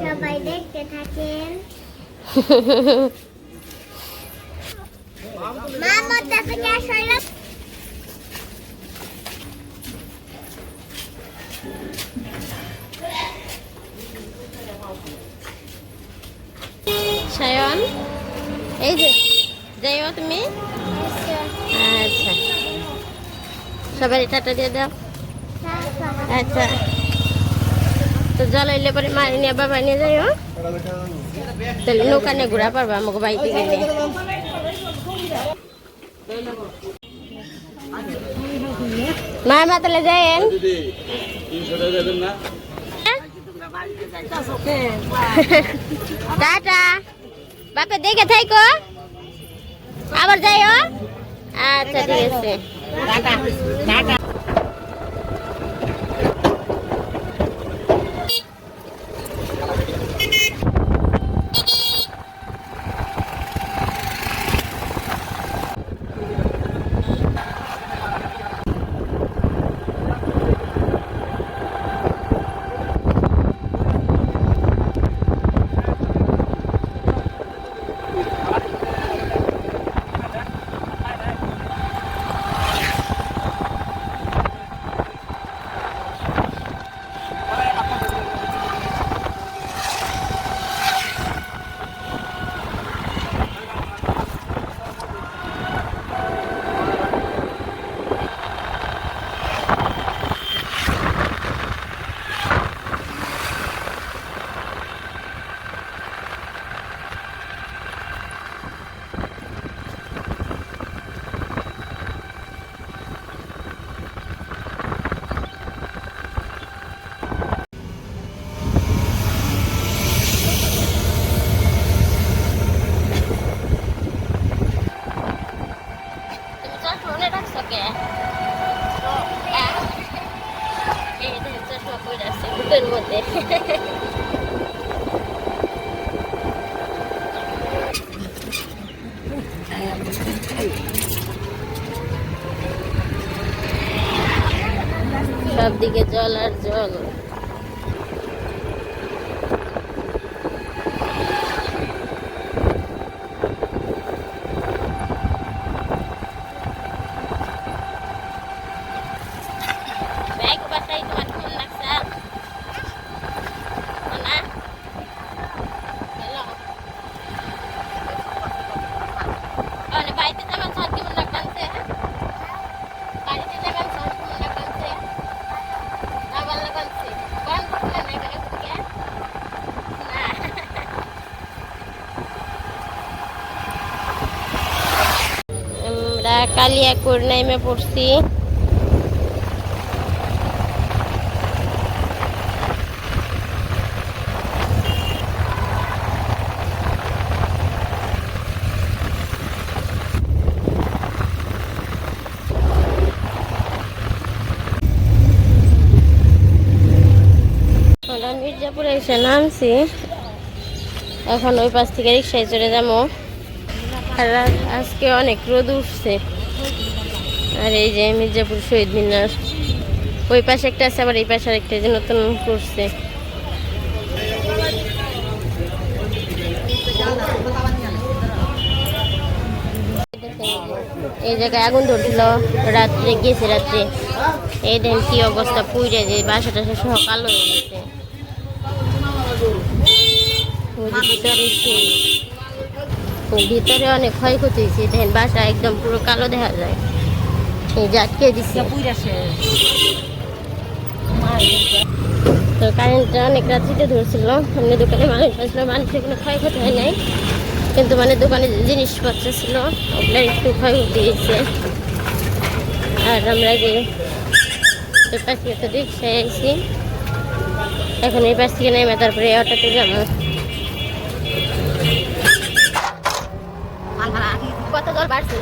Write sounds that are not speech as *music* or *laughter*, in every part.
সবাই দেখতে থাকেন। সায়ন? এই যে। যাইও তুমি? আচ্ছা। সবাই টাটা দিয়ে দাও। আচ্ছা। তো জল হইলে পরে মারি নিয়ে, বাবা নিয়ে যাইও তাহলে নৌকা নিয়ে ঘোরা পারবা আমাকে বাড়িতে গেলে মা মা তাহলে যাইন টাটা। বাপে, দেখে থাইকো। আবার যাইও আচ্ছা ঠিক আছে। তুমি চশমা মনে রাখছো কে হ্যাঁ? এই দেখেন চশমা পরে আছে বুকের মধ্যে সব দিকে জল আর জল ব্যাগ বাসায় তোমার ফোন লাগছে না হ্যালো মানে বাড়িতে যাবেন সব কেমন লাগছে বাড়িতে যাবেন সব কেমন লাগছে আবার লাগাচ্ছে কোন করলেন এখানে থেকে না আমরা কালিয়াকুর নেমে পড়ছি মির্জাপুরে এসে নামছি। এখন ওই পাশ থেকে রিক্সায় চলে যাব। আজকে অনেক রোদ উঠছে। আর এই যে মির্জাপুর শহীদ মিনার। ওই পাশে একটা আছে, আবার এই পাশে আরেকটা যে নতুন করছে। এই জায়গায় আগুন ধরছিল, রাত্রে, গেছে রাত্রে। এই দেন কি অবস্থা, পুইরে যে বাসা টাসা সহ কালো হয়ে গেছে। ভিতরে অনেক ক্ষয়ক্ষতি হয়েছে দেখেন বাসা একদম পুরো কালো দেখা যায়। এই যে আটকে দিচ্ছে তো কারেন্টটা অনেক রাত্রিতে ধরছিল। এমনি দোকানে মানুষ আসলো মানুষের কোনো ক্ষয়ক্ষতি হয় নাই। কিন্তু মানে দোকানে জিনিসপত্র ছিল ওগুলো একটু ক্ষয়ক্ষতি হয়েছে। আর আমরা যে পাশ তো রিক্সায় আইছি। এখন এই পাশ থেকে নেমে তারপরে অটোতে যাব। কত জল বাড়ছে?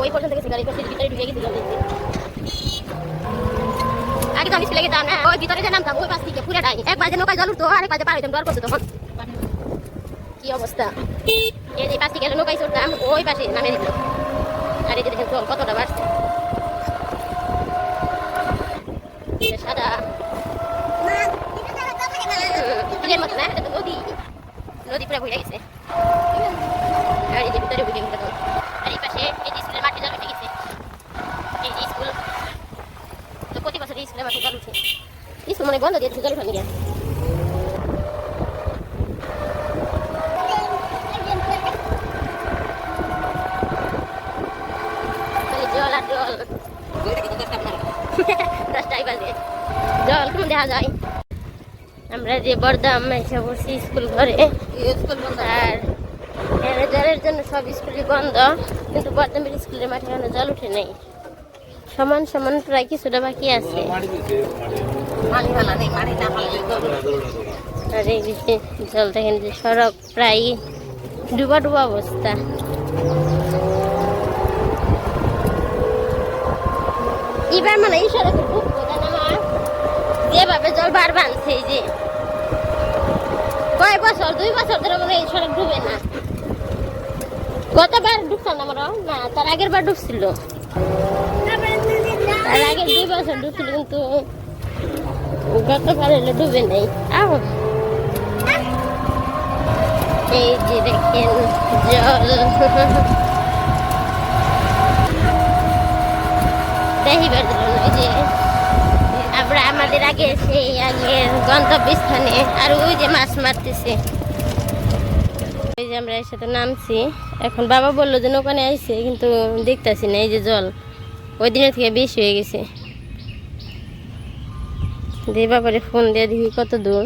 ওই পর্যন্ত গেছে গাড়ি পাশে ভিতরে ঢুকে গেছে। আগে তো আমি ছিলে গেতাম না ওই ভিতরে যে নামতাম ওই এক বাজে নৌকায় জল উঠতো আরেক বাজে পার হইতাম কি অবস্থা এই যে পাশ থেকে নৌকায় চড়তাম নামে দিত আর এই যে দেখেন কতটা তো নদী নদী পুরো ভরে গেছে আর এই যে ভিতরে বুঝে গেছে তো। আর এই পাশে এই যে স্কুলের মাঠে জল উঠে গেছে এই যে স্কুল তো মাঠে জল উঠে স্কুল মানে বন্ধ দিয়ে জল উঠানো গিয়া জল কেমন দেখা যায় আমরা যে বর্দাম এসে বসছি স্কুল ঘরে আর জলের জন্য সব স্কুলই বন্ধ কিন্তু বর্দামের স্কুলের মাঠে জল উঠে নেই সমান সমান প্রায় কিছুটা বাকি আছে। আর এই যে জল দেখেন যে সড়ক প্রায় ডুবা ডুবা অবস্থা। এবার মানে এই সড়কে যেভাবে জল বাঁধছে এই যে। কয় বছর দুই বছর ধরে মনে এই সড়ক ডুবে না। গতবার ঢুকতাম না আমরা না তার আগের বার ঢুকছিল তার আগের দুই বছর ঢুকছিল কিন্তু গতবার হলে ডুবে নেই আহ এই যে দেখেন জল দেখিবার জন্য যে আমরা আমাদের আগে সেই আগের গন্তব্যস্থানে আর ওই যে মাছ মারতেছে ওই যে আমরা এর সাথে নামছি এখন বাবা বলল যে ওখানে আইছে কিন্তু দেখতেছি না এই যে জল ওই দিনের থেকে বেশি হয়ে গেছে। দিয়ে বাবারে ফোন দিয়ে দেখি কত দূর।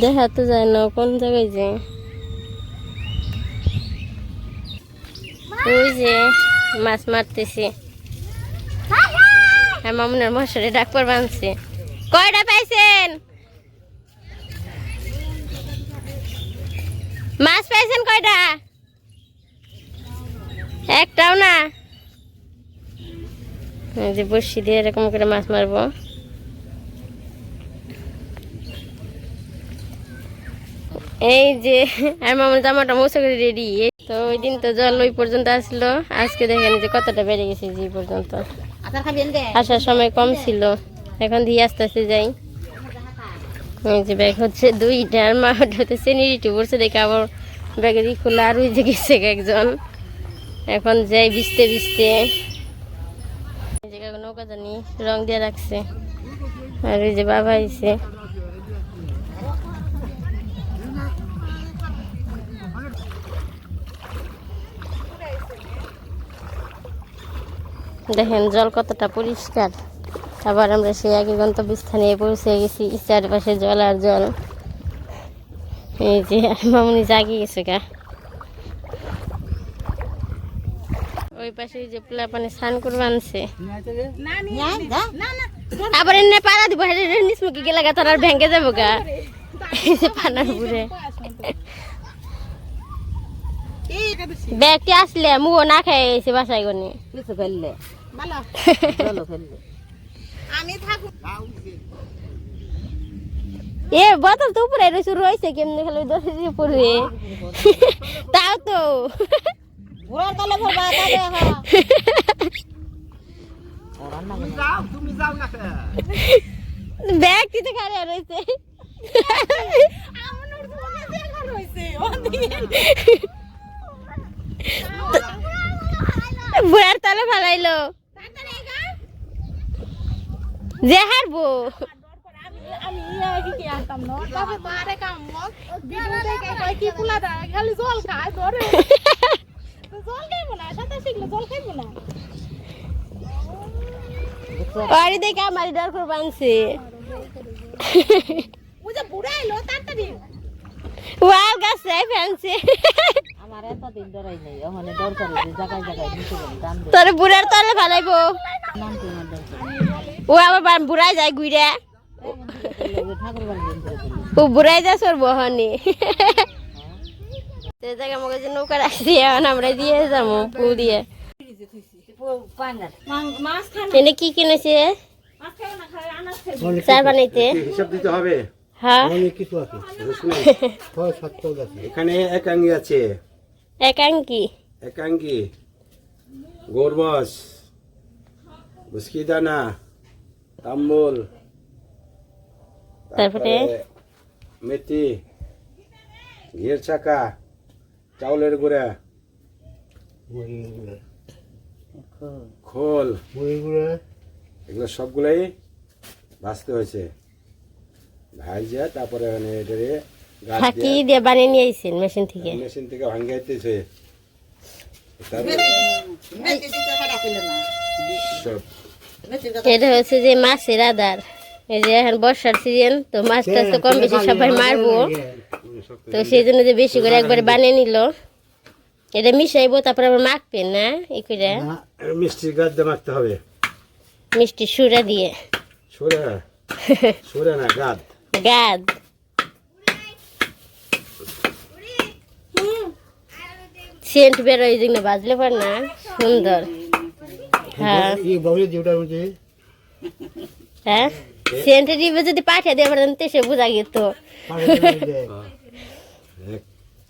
দেখা তো যায় না, কোন জায়গায় যে। ওই যে মাছ মারতেছে। আর মামুনের মশারে ডাক্তার বানছে। কয়টা পাইছেন? মাছ পাইছেন কয়টা? একটাও না। যে বসি দিয়ে এরকম করে মাছ মারবো। এই যে আর মামুর জামাটা মোছা করে রেডি। তো ওই দিন তো জল ওই পর্যন্ত আসলো। আজকে দেখেন যে কতটা বেড়ে গেছে যে পর্যন্ত। আসার সময় কম ছিল। এখন দিয়ে আস্তে আস্তে যাই। যে ব্যাগ হচ্ছে দুইটা আর মা ওটাতে সিনিরিটি পড়ছে দেখে আবার ব্যাগের খোলা আর ওই যে গেছে একজন। এখন যাই এই জায়গায় নৌকা জানি, রং দিয়ে রাখছে। আর ওই যে বাবা আইছে। দেখেন, জল কতটা পরিষ্কার। আবার আমরা সেই আগে গন্তব্যস্থানে পৌঁছে গেছি চারপাশে জল আর জল। এই যে, মামুনি জাগি গেছে গা ওই পাশে যে পোলা পানে স্নান করবে আনছে। আবার এনে পাড়া দিব হেরে নিসমুখী গেলে গা তোর আর ভেঙে যাব গা। যে পানার বুড়ে। ব্যাগটি আসলে মুও না খাই এসে বাসায় গনি। কিছু ফেললে। ফেললে। এ বোতল তো উপরে রয়েছে রয়েছে কেমনি খালি দশে পড়বে তাও তো। ঘোরার তলে ভরবা তবে হ্যাঁ ব্যাগ কিতে খারে রয়েছে বুড়ার তলে ফালাইলো যে হারবো আমি ইয়াকে কি আনতাম না তবে মারে কাম ভিডিও দেখে কয় কি খালি জল খায় ধরে জল খাইবো না সাঁতার শিখলে জল খাইবো না। আরে দেখে আমার ডর করে বানছে। ও যে বুড়া এলো তাড়াতাড়ি। ওয়াল গাছে ফেলছে। আমার এত দিন ডরাই নেই ওখানে ডর করে যে জায়গায় জায়গায় নিচে গেলে তোর বুড়ার তলে ফালাইবো। নাম তো আমার ডর করে ও আবার বুড়াই যায় ঘুরে। বাড়ি ও বুড়াই যায় সর বহনি সে জায়গা মগে যে নৌকা রাখছি এখন আমরা দিয়ে যাব পু দিয়ে পাঙ্গাস মাছ খান এনে কি কিনেছে চা বানাইতে হিসাব দিতে হবে হ্যাঁ কিছু আছে এখানে একাঙ্গি আছে একাঙ্কি একাঙ্গি গোরবস বুসকি তাম্বুল তারপরে মেথি ঘিয়ের চাকা চাউলের গুঁড়া। খোল। এগুলো সবগুলাই ভাজতে হয়েছে। ভাজা তারপরে মানে এটারে ফাঁকি দিয়ে বানিয়ে নিয়ে আইছেন মেশিন থেকে? মেশিন থেকে এটা হচ্ছে যে মাছের আদার। এই যে এখন বর্ষার সিজন তো মাছ টাছ তো কম বেশি সবাই মারবো। তো সেই জন্য যে বেশি করে একবারে বানিয়ে নিল। এটা মিশাইবো তারপর আবার মাখবেন না? এই করে না মিষ্টির গাছ দিয়ে মাখতে হবে। মিষ্টি সুরা দিয়ে। সরে? *laughs* সরে না গাদ? গাদ। সেন্ট বেরোয় যেগুলো বাজলে পার না? সুন্দর। হ্যাঁ। হ্যাঁ? সেন্টে দিবে যদি পাঠিয়ে দিয়ে পারেন তো সে বোঝা গেত।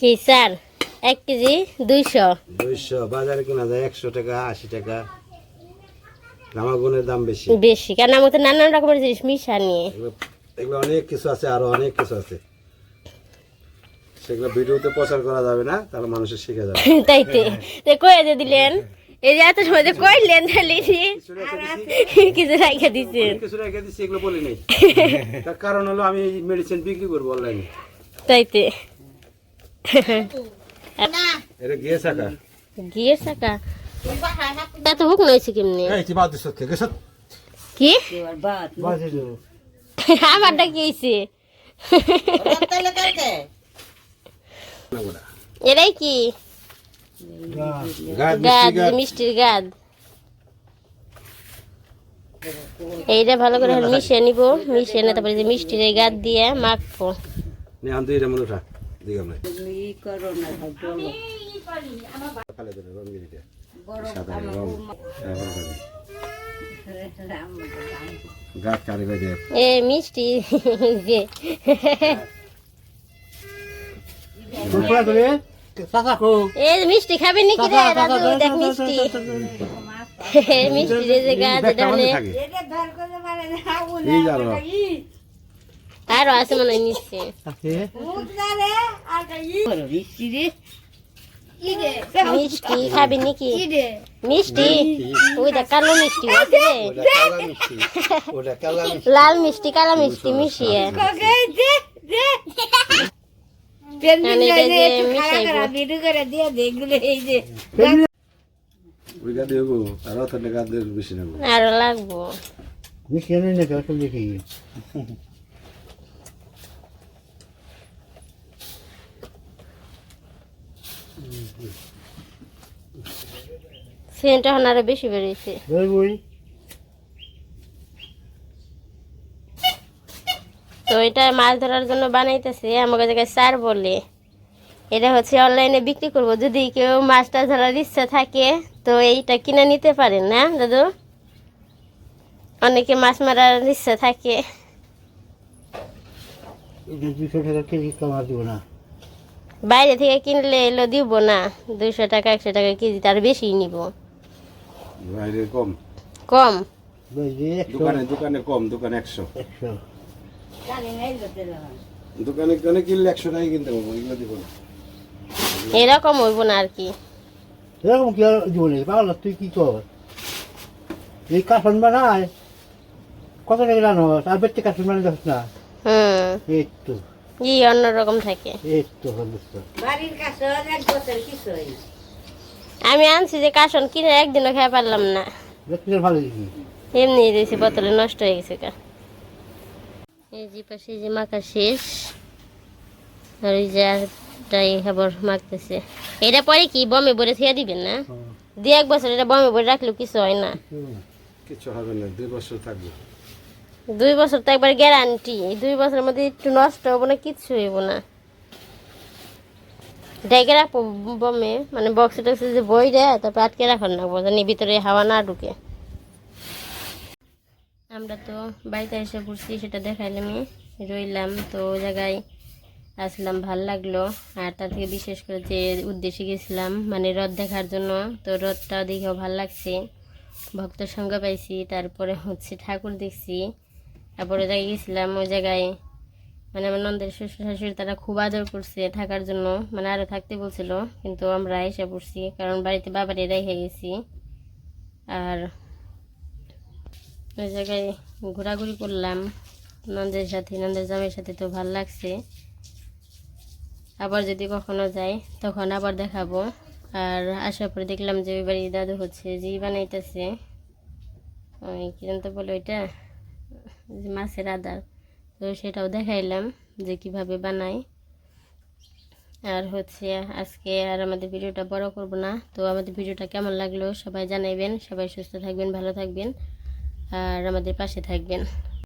কি স্যার? এক কেজি দুইশো। দুইশো বাজারে কিনা যায় একশো টাকা আশি টাকা। নামাগুনের দাম বেশি। বেশি কারণ আমার তো নানান রকমের জিনিস মিশা নিয়ে। এগুলো অনেক কিছু আছে আরও অনেক কিছু আছে। সেগুলো ভিডিওতে প্রচার করা যাবে না তাহলে মানুষের শিখে যাবে। *laughs* তাইতে তো। কয়ে দিলেন? এই যে এত সময় যে কইলেন তাহলে যে কিছু রাখা দিচ্ছেন কিছু রেখে দিচ্ছি এগুলো বলি নাই। *laughs* তার কারণ হলো আমি মেডিসিন বিক্রি করব অনলাইনে তাইতে। এটা গিয়ে থাকা। গিয়ে হুক কেমনি? এই বাদ থেকে। সত কি *laughs* এরাই কি? গাদ মিষ্টি মিষ্টির গাদ। এইটা ভালো করে মিশিয়ে নিব মিশিয়ে নিতে পারি যে মিষ্টির এই গাদ দিয়ে মাখবো। নে হ্যাঁ, এ মিষ্টি যে। যে মিষ্টি খাবি নাকি রে রাজু? দেখ মিষ্টি। মিষ্টি রে যে গাছ এটা হলে আরও আছে মনে হয় নিচ্ছে মিষ্টি খাবি নাকি? মিষ্টি? ওই দেখ কালো মিষ্টি আছে ওটা মিষ্টি। কালা মিষ্টি। লাল মিষ্টি কালো মিষ্টি মিশিয়ে মানে এটা যে মিশাইবো ওই গা দেবো আর বেশি নেব আরও লাগবো। না দেখি? বেশি বেরিয়েছে বই বই তো এটা মাছ ধরার জন্য বানাইতেছে আমাকে জায়গায় স্যার বলে। এটা হচ্ছে অনলাইনে বিক্রি করব। যদি কেউ মাছটা ধরার ইচ্ছা থাকে তো এইটা কিনে নিতে পারেন না দাদু? অনেকে মাছ মারার ইচ্ছা থাকে। বাইরে থেকে কিনলে এলো দিব না। দুইশো টাকা একশো টাকা কেজি তার বেশি নিব। কম? কম? দোকানে দোকানে কম দোকানে একশো। একশো। দোকানে দোকানে কিনলে একশো টাকা কিনতে পারব এগুলো দিব না। এরকম হইব না আর কি। এরকম কি আর দিব না? পাগল তুই কি কর? এই কাশন বানায় কত টাকা জানো আর বেশি কাশন বানাই যাস না। হুম। এই তো অন্যরকম থাকে। এই তো। হলো তো। আমি আনছি যে কাশন কিনে একদিনও খেয়ে পারলাম না। ভালো এমনি দিয়েছি বোতলে নষ্ট হয়ে গেছে কা এই যে পাশে যে মাখা শেষ। আর এই যে আরটাই খাবার মাখতেছে। এটা পরে কি বমে ভরে খেয়ে দিবেন না? দু এক বছর এটা বমে ভরে রাখলেও কিছু হয় না। কিছু হবে না দুই বছর থাকবে। দুই বছর তো একবার গ্যারান্টি দুই বছরের মধ্যে একটু নষ্ট হব না কিচ্ছু হইব না। ডেকে রাখব বমে মানে বক্সে টক্সে যে বই দেয় তারপর আটকে রাখার না জানি ভিতরে হাওয়া না ঢুকে। আমরা তো বাড়িতে এসে পড়ছি সেটা দেখাইলাম রইলাম তো ওই জায়গায় আসলাম, ভালো লাগল। আর তার থেকে বিশেষ করে যে উদ্দেশ্যে গেছিলাম মানে রথ দেখার জন্য, তো রথটা দেখেও ভালো লাগছে। ভক্তের সঙ্গে পাইছি, তারপরে হচ্ছে ঠাকুর দেখছি। তারপরে জায়গায় গেছিলাম, ওই জায়গায় মানে আমার নন্দের শ্বশুর শাশুড়ি, তারা খুব আদর করছে থাকার জন্য। মানে আরও থাকতে বলছিল, কিন্তু আমরা এসে পড়ছি, কারণ বাড়িতে বাবারে রেখে গেছি। আর ওই জায়গায় ঘোরাঘুরি করলাম। নন্দের সাথে, নন্দের জামের সাথে তো ভালো লাগছে। আবার যদি কখনো যাই, তখন আবার দেখাবো। আর আসার পরে দেখলাম যে ওই বাড়ির দাদু হচ্ছে জি বানাইতেছে। ওই কি জানতে বলে ওইটা? মাছের আদার। তো সেটাও দেখাইলাম যে কীভাবে বানাই আর হচ্ছে আজকে আর আমাদের ভিডিওটা বড় করব না। তো আমাদের ভিডিওটা কেমন লাগল সবাই জানাইবেন। সবাই সুস্থ থাকবেন, ভালো থাকবেন। আর আমাদের পাশে থাকবেন।